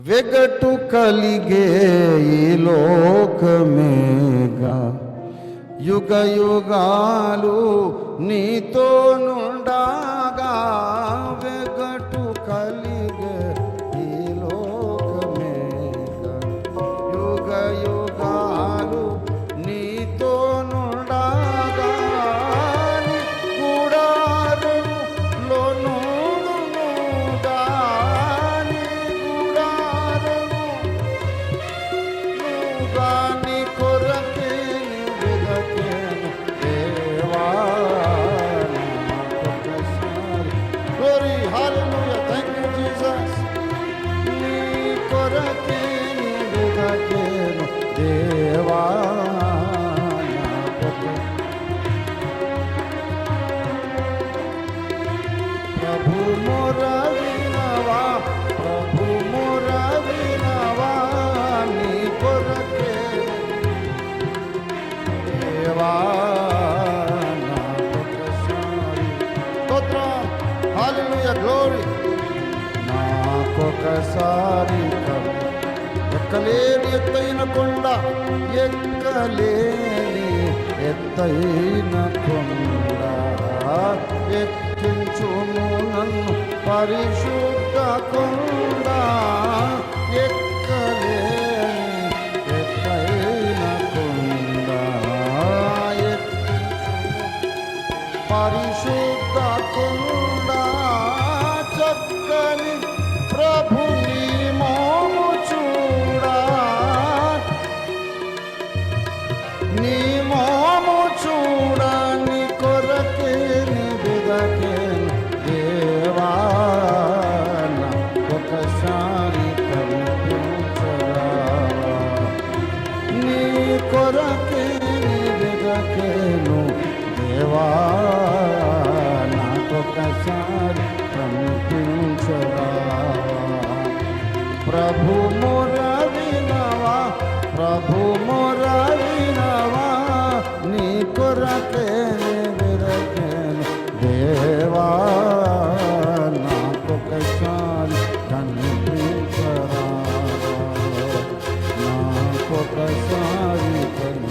వెగటు కలిగే ఈ లోకమేగా యుగ యుగాలు నీతో నుండగా Hallelujah, glory. Na kokasari kabhi. ఎక్కలేని ఎత్తైన కొండ ఎక్కలేని ఎత్తైన కొండ. ఎక్కించుము నన్ను పరిశుద్ధ కొండ ఎక్కలేని ఎత్తైన కొండ. పరిశుద్ధ కొండ. నీ మోము చూడని నీ కొరకే నిబిదకే దేవా ఒకసారి కనిపించరావా. నీ కొరకే వెదకేను దేవా నాకొకసారి కనిపించరా ప్రభు మొర ప్రభు فصادقا